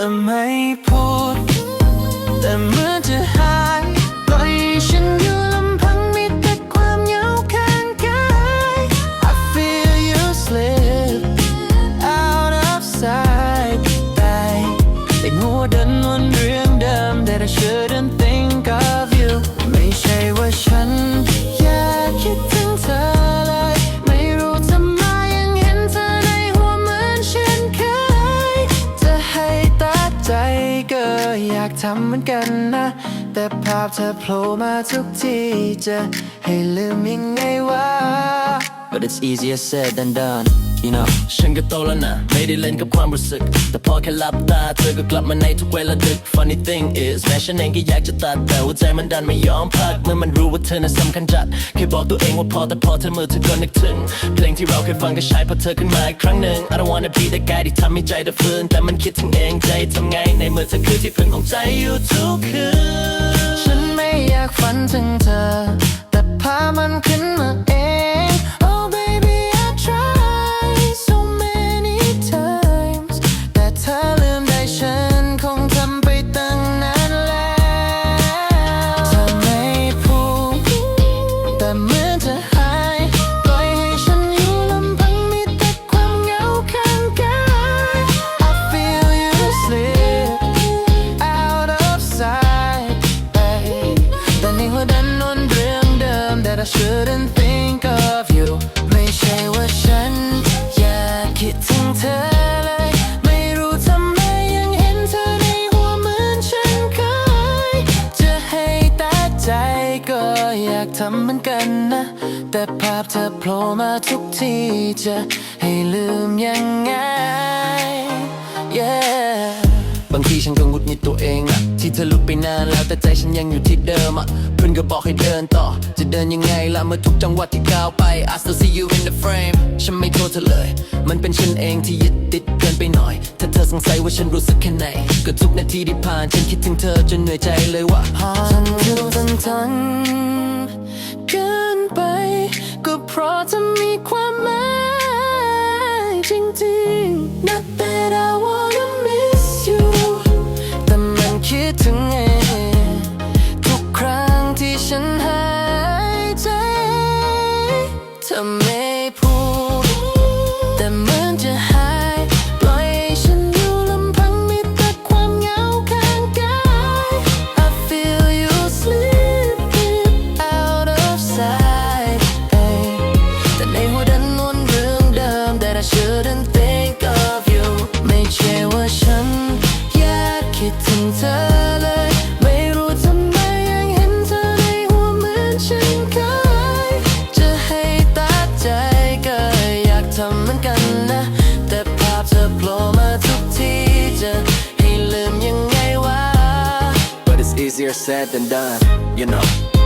จะไม่พูด แต่เมื่อจะหา ทำเหมือนกันนะ แต่ภาพเธอโผล่มาทุกทีจะให้ลืมยังไงวะ But it's easier said than done you know ฉันก็โตแล้วนะ ไม่ได้เล่นกับความรู้สึก แต่พอแค่หลับตา เธอก็กลับมาในทุกเวลาดึก Funny thing is แม้ฉันเองก็อยากจะตัด แต่หัวใจมันดันไม่ยอมพัก เมื่อมันรู้ว่าเธอน่ะสำคัญจัดแค่บอกตัวเองว่าพอแต่พอเธอมือเธอก็นึกถึง เพลงที่เราเคยฟังก็ใช้พอเธอขึ้นมาอีกครั้งหนึ่ง I don't wanna be the guy ที่ทำให้ใจเธอฟื้นแต่มันคิดถึงเองใจทำไงในเมื่อเธอคือที่พึ่งของใจอยู่ทุกคืน ฉันไม่อยาก shouldn't think of you ไม่ใช่ว่าฉัน อยากคิดถึงเธอเลย ไม่รู้ทำไมยังเห็นเธอในหัวเหมือนฉันเคย จะให้ตัดใจก็อยากทำเหมือนกันนะ แต่ภาพเธอโผล่มาทุกทีจะให้ลืมยังไงางทีฉันก็หงุดหงิดตัวเองอะที่เธอลุกไปนานแล้วแต่ใจฉันยังอยู่ที่เดิมอะเพื่อนก็บอกให้เดินต่อ จะเดินยังไงล่ะเมื่อทุกจังหวะที่ก้าวไป I still see you in the frame ฉันไม่โทษเธอเลย มันเป็นฉันเองที่ยึดติดเกินไปหน่อย ถ้าเธอสงสัยว่าฉันรู้สึกแค่ไหนก็ทุกนาทีที่ผ่านฉันคิดถึงเธอจนเหนื่อยใจเลยว่าฉันอยู่ทันทัน ฉันหายใจเธอไม่ easier said than done you know